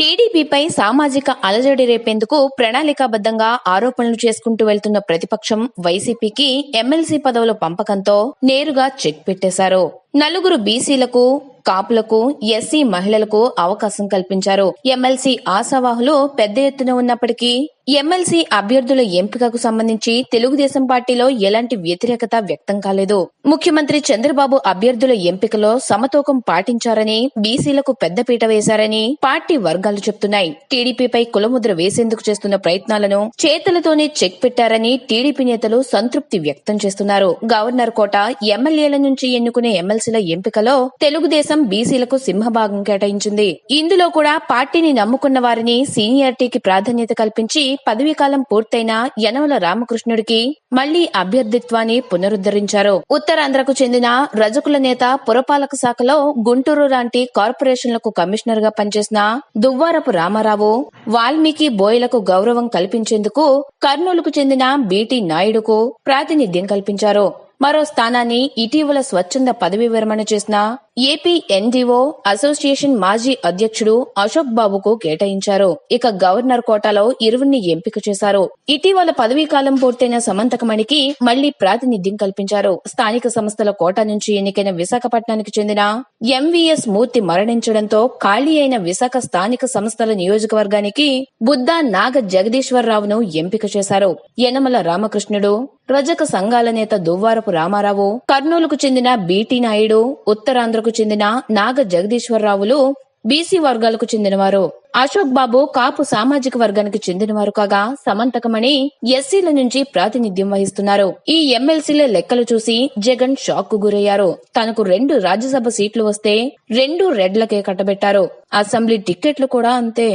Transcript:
టీడీపీపై సామాజిక అలజడి రేపేందుకు ప్రణాళికాబద్ధంగా ఆరోపణలు చేసుకుంటూ వెళ్తున్న ప్రతిపక్షం వైసీపీకి ఎమ్మెల్సీ పదవుల పంపకంతో నేరుగా చెక్ పెట్టేశారు. నలుగురు బీసీలకు కాపులకు ఎస్సీ మహిళలకు అవకాశం కల్పించారు. ఎమ్మెల్సీ ఆశావాహులు పెద్ద ఎత్తున ఉన్నప్పటికీ ఎమ్మెల్సీ అభ్యర్థుల ఎంపికకు సంబంధించి తెలుగుదేశం పార్టీలో ఎలాంటి వ్యతిరేకత వ్యక్తం కాలేదు. ముఖ్యమంత్రి చంద్రబాబు అభ్యర్థుల ఎంపికలో సమతూకం పాటించారని బీసీలకు పెద్దపీట వేశారని పార్టీ వర్గాలు చెప్తున్నాయి. టీడీపీపై కులముద్ర వేసేందుకు చేస్తున్న ప్రయత్నాలను చేతులతోనే చెక్ పెట్టారని టీడీపీ నేతలు సంతృప్తి వ్యక్తం చేస్తున్నారు. గవర్నర్ కోట ఎమ్మెల్యేల నుంచి ఎన్నుకునే ఎమ్మెల్సీల ఎంపికలో తెలుగుదేశం బీసీలకు సింహభాగం కేటాయించింది. ఇందులో కూడా పార్టీని నమ్ముకున్న వారిని సీనియారిటీకి ప్రాధాన్యత కల్పించి పదవీకాలం పూర్తయిన యనమల రామకృష్ణుడికి మళ్ళీ అభ్యర్థిత్వాన్ని పునరుద్ధరించారు. ఉత్తరాంధ్రకు చెందిన రజకుల నేత పురపాలక శాఖలో గుంటూరు లాంటి కార్పొరేషన్లకు కమిషనర్గా పనిచేసిన దువ్వారపు రామారావు వాల్మీకి బోయలకు గౌరవం కల్పించేందుకు కర్నూలుకు చెందిన బీటీ నాయుడుకు ప్రాతినిధ్యం కల్పించారు. మరో స్థానాన్ని ఇటీవల స్వచ్ఛంద పదవీ విరమణ చేసిన ఏపీ ఎన్డీఓ అసోసియేషన్ మాజీ అధ్యక్షుడు అశోక్ బాబుకు కేటాయించారు. ఇక గవర్నర్ కోటాలో ఇరువురిని ఎంపిక చేశారు. ఇటీవల పదవీ కాలం పూర్తయిన సమంతకమణికి మళ్ళీ ప్రాతినిధ్యం కల్పించారు. స్థానిక సంస్థల కోటా నుంచి ఎన్నికైన విశాఖపట్నానికి చెందిన ఎంవీఎస్ మూర్తి మరణించడంతో ఖాళీ అయిన విశాఖ స్థానిక సంస్థల నియోజకవర్గానికి బుద్ధా నాగ జగదీశ్వరరావును ఎంపిక చేశారు. యనమల రామకృష్ణుడు రజక సంఘాల నేత దువ్వారపు రామారావు కర్నూలుకు చెందిన బీటీ నాయుడు ఉత్తరాంధ్రకు చెందిన నాగ జగదీశ్వరరావులు బీసీ వర్గాలకు చెందినవారు. అశోక్ బాబు కాపు సామాజిక వర్గానికి చెందినవారు కాగా సమంతకమణి ఎస్సీల నుంచి ప్రాతినిధ్యం వహిస్తున్నారు. ఈ ఎమ్మెల్సీల లెక్కలు చూసి జగన్ షాక్కు గురయ్యారు. తనకు రెండు రాజ్యసభ సీట్లు వస్తే రెండు రెడ్లకే కట్టబెట్టారు. అసెంబ్లీ టిక్కెట్లు కూడా అంతే.